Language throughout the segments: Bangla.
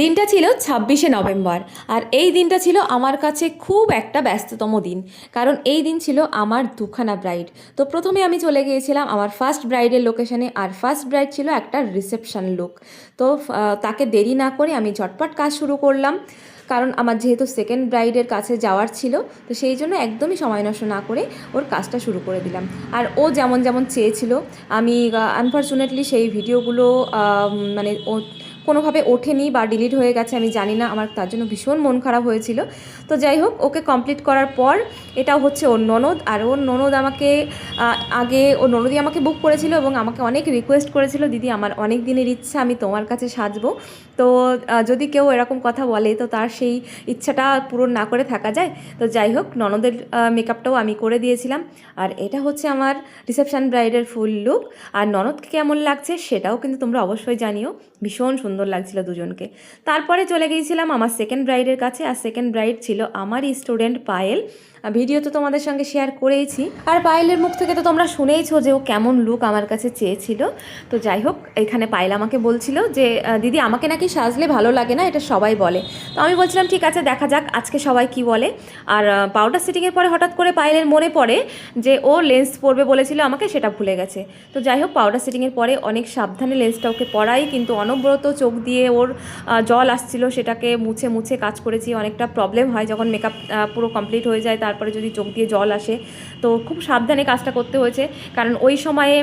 দিনটা ছিল ছাব্বিশে নভেম্বর। আর এই দিনটা ছিল আমার কাছে খুব একটা ব্যস্ততম দিন। কারণ এই দিন ছিল আমার দুখানা ব্রাইড তো প্রথমে আমি চলে গিয়েছিলাম আমার ফার্স্ট ব্রাইডের লোকেশনে আর ফার্স্ট ব্রাইড ছিল একটা রিসেপশন লুক। তো তাকে দেরি না করে আমি ঝটপট কাজ শুরু করলাম। কারণ আমার যেহেতু সেকেন্ড ব্রাইডের কাছে যাওয়ার ছিল, তো সেই জন্য একদমই সময় নষ্ট না করে ওর কাজটা শুরু করে দিলাম। আর ও যেমন যেমন চেয়েছিল, আমি আনফর্চুনেটলি সেই ভিডিওগুলো মানে ও কোনোভাবে ওঠেনি বা ডিলিট হয়ে গেছে, আমি জানি না, আমার তার জন্য ভীষণ মন খারাপ হয়েছিল। তো যাই হোক, ওকে কমপ্লিট করার পর এটা হচ্ছে ওর ননদ, আর ওর ননদ আমাকে আগে ও ননদই আমাকে বুক করেছিল এবং আমাকে অনেক রিকোয়েস্ট করেছিল, দিদি, আমার অনেক দিনের ইচ্ছা, আমি তোমার কাছে সাজবো। তো যদি কেউ এরকম কথা বলে, তো তার সেই ইচ্ছাটা পূরণ না করে থাকা যায়। তো যাই হোক, ননদের মেকআপটাও আমি করে দিয়েছিলাম। আর এটা হচ্ছে আমার রিসেপশন ব্রাইডের ফুল লুক আর ননদকে কেমন লাগছে, সেটাও কিন্তু তোমরা অবশ্যই জানিও। ভীষণ সুন্দর লাগছিল দুজনকে। তারপরে চলে গিয়েছিলাম আমার সেকেন্ড ব্রাইডের কাছে, আর সেকেন্ড ব্রাইড ছিল আমারই স্টুডেন্ট পায়েল। ভিডিও তো তোমাদের সঙ্গে শেয়ার করেইছি। আর পায়েলের মুখ থেকে তো তোমরা শুনেইছো যে ও কেমন লুক আমার কাছে চেয়েছিল। তো যাই হোক, এখানে পায়েল আমাকে বলছিল যে দিদি, আমাকে নাকি সাজলে ভালো লাগে না, এটা সবাই বলে। তো আমি বলছিলাম, ঠিক আছে, দেখা যাক, আজকে সবাই কি বলে। আর পাউডার সেটিংয়ের পরে হঠাৎ করে পায়েলের মনে পড়ে যে, ও লেন্স পরবে বলেছিল আমাকে, সেটা ভুলে গেছে। তো যাই হোক পাউডার সেটিংয়ের পরে অনেক সাবধানে লেন্সটা ওকে পরাই, কিন্তু অনবরত চোখ দিয়ে ওর জল আসছিল, সেটাকে মুছে মুছে কাজ করেছি। অনেকটা প্রবলেম হয় যখন মেকআপ পুরো কমপ্লিট হয়ে যায়, তারপরে যদি চোখ দিয়ে জল আসে। তো খুব সাবধানে কাজটা করতে হয়েছে। কারণ ওই সময়ে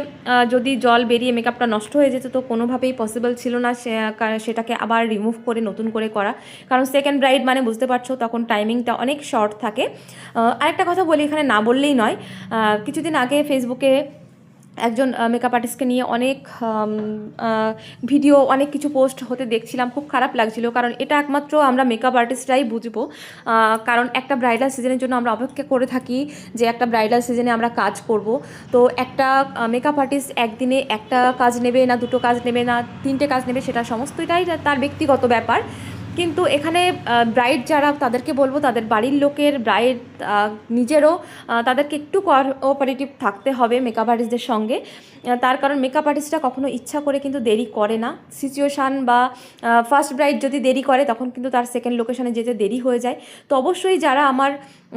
যদি জল বেরিয়ে মেকআপটা নষ্ট হয়ে যেত, তো কোনোভাবেই পসিবল ছিল না সেটাকে আবার রিমুভ করে, নতুন করে করা। কারণ সেকেন্ড ব্রাইড মানে বুঝতে পারছ, তখন টাইমিংটা অনেক শর্ট থাকে। আরেকটা কথা বলি এখানে না বললেই নয়। কিছুদিন আগে ফেসবুকে একজন মেকআপ আর্টিস্টকে নিয়ে অনেক ভিডিও অনেক কিছু পোস্ট হতে দেখছিলাম। খুব খারাপ লাগছিল, কারণ এটা একমাত্র আমরা মেকআপ আর্টিস্টরাই বুঝব। কারণ একটা ব্রাইডাল সিজনের জন্য আমরা অপেক্ষা করে থাকি যে একটা ব্রাইডাল সিজনে আমরা কাজ করব। তো একটা মেকআপ আর্টিস্ট একদিনে একটা কাজ নেবে না, দুটো কাজ নেবে না, তিনটে কাজ নেবে, সেটা সমস্তটাই তার ব্যক্তিগত ব্যাপার। কিন্তু এখানে ব্রাইড যারা তাদেরকে বলব, তাদের বাড়ির লোকের ব্রাইড নিজেরও তাদেরকে একটু কোঅপারেটিভ থাকতে হবে মেকআপ আর্টিস্টদের সঙ্গে। তার কারণ মেকআপ আর্টিস্টরা কখনো ইচ্ছা করে কিন্তু দেরি করে না। সিচুয়েশান বা ফার্স্ট ব্রাইড যদি দেরি করে, তখন কিন্তু তার সেকেন্ড লোকেশনে যেতে দেরি হয়ে যায়। তো অবশ্যই যারা আমার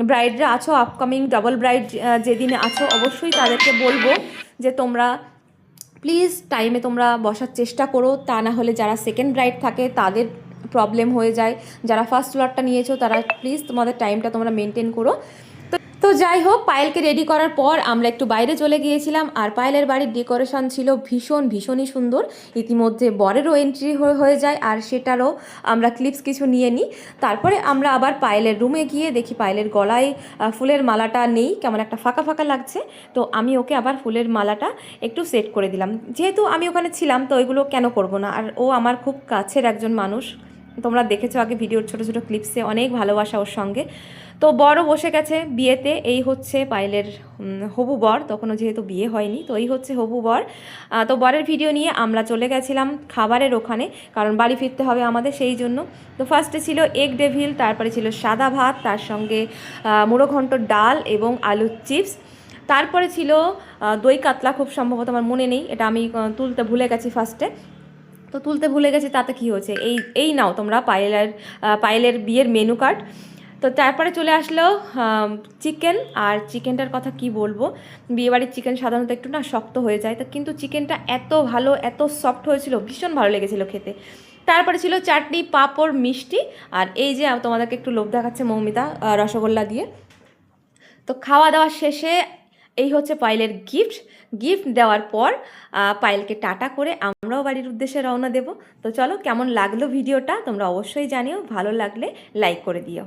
ব্রাইডরা আছো আপকামিং ডাবল ব্রাইড যেদিনে আছো, অবশ্যই তাদেরকে বলব যে তোমরা প্লিজ টাইমে তোমরা বসার চেষ্টা করো। তা না হলে যারা সেকেন্ড ব্রাইড থাকে, তাদের প্রবলেম হয়ে যায়। যারা ফার্স্ট লটটা নিয়েছো, তারা প্লিজ তোমাদের টাইমটা তোমরা মেনটেন করো। তো যাই হোক পায়েলকে রেডি করার পর আমরা একটু বাইরে চলে গিয়েছিলাম, আর পায়েলের বাড়ির ডেকোরেশন ছিল ভীষণ, ভীষণই সুন্দর। ইতিমধ্যে বরেরও এন্ট্রি হয়ে যায়, আর সেটারও আমরা ক্লিপস কিছু নিয়ে নিই। তারপরে আমরা আবার পায়েলের রুমে গিয়ে দেখি পায়েলের গলায় ফুলের মালাটা নেই, কেমন একটা ফাঁকা ফাঁকা লাগছে। তো আমি ওকে আবার ফুলের মালাটা একটু সেট করে দিলাম। যেহেতু আমি ওখানে ছিলাম, তো ওইগুলো কেন করব না? আর ও আমার খুব কাছের একজন মানুষ। তোমরা দেখেছ আগে ভিডিওর ছোটো ছোটো ক্লিপসে অনেক ভালোবাসা ওর সঙ্গে। তো বড় বসে গেছে বিয়েতে এই হচ্ছে পায়েলের হবু বর তখনও যেহেতু বিয়ে হয়নি তো এই হচ্ছে হবু বর। তো বরের ভিডিও নিয়ে আমরা চলে গেছিলাম খাবারের ওখানে কারণ বাড়ি ফিরতে হবে আমাদের সেই জন্য। তো ফার্স্টে ছিল এগ ডেভিল তারপরে ছিল সাদা ভাত তার সঙ্গে আহ, মুড়ো ঘন্ট ডাল এবং আলুর চিপস তারপরে ছিল দই কাতলা খুব সম্ভবত আমার মনে নেই এটা আমি তুলতে ভুলে গেছি ফার্স্টে তো তুলতে ভুলে গেছি, তাতে কি হয়েছে? এই এই নাও তোমরা পায়েলের পায়েলের বিয়ের মেনু কার্ড তো তারপরে চলে আসলো চিকেন আর চিকেনটার কথা কি বলব? বিয়েবাড়ির চিকেন সাধারণত একটু না শক্ত হয়ে যায়, তো কিন্তু চিকেনটা এত ভালো, এত সফট হয়েছিল, ভীষণ ভালো লেগেছিল খেতে। তারপরে ছিল চাটনি, পাঁপড়, মিষ্টি। আর এই যে তোমাদেরকে একটু লোভ দেখাচ্ছে মৌমিতা রসগোল্লা দিয়ে। তো খাওয়া দাওয়া শেষে এই হচ্ছে পায়েলের গিফট গিফট দেওয়ার পর পায়েলকে টাটা করে আমরাও বাড়ির উদ্দেশ্যে রওনা দেব। তো চলো, কেমন লাগল ভিডিওটা তোমরা অবশ্যই জানিও। ভালো লাগলে লাইক করে দিও।